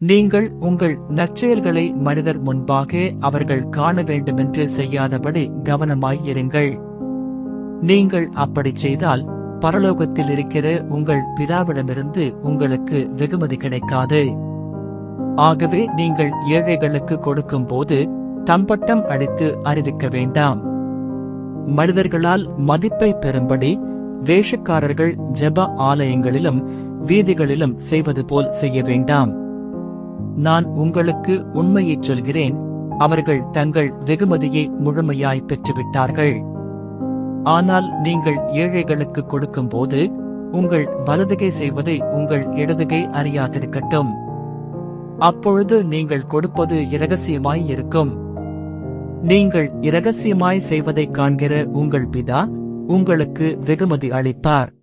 நீங்கள் உங்கள் நற்செயல்களை மனிதர் முன்பாக அவர்கள் காண வேண்டுமென்று செய்யாதபடி கவனமாயிருங்கள் நீங்கள் அப்படிச் செய்தால் பரலோகத்தில் இருக்கிற உங்கள் பிதாவிடமிருந்து உங்களுக்கு வெகுமதி கிடைக்காது. ஆகவே நீங்கள் ஏழைகளுக்கு கொடுக்கும்போது தம்பட்டம் அடித்து அறிவிக்க வேண்டாம். மனிதர்களால் மதிப்பை பெறும்படி வேஷக்காரர்கள் ஜெப ஆலயங்களிலும் வீதிகளிலும் செய்வது போல் செய்ய வேண்டாம். நான் உங்களுக்கு உண்மையைச் சொல்கிறேன். அவர்கள் தங்கள் வெகுமதியை முழுமையாய் பெற்றுவிட்டார்கள். ஆனால் நீங்கள் ஏழைகளுக்கு கொடுக்கும்போது உங்கள் வலதுகை செய்வதை உங்கள் இடதுகை அறியாதிருக்கட்டும். அப்பொழுது நீங்கள் கொடுப்பது இரகசியமாய் இருக்கும். நீங்கள் இரகசியமாய் செய்வதைக் காண்கிற உங்கள் பிதா உங்களுக்கு வெகுமதி அளிப்பார்.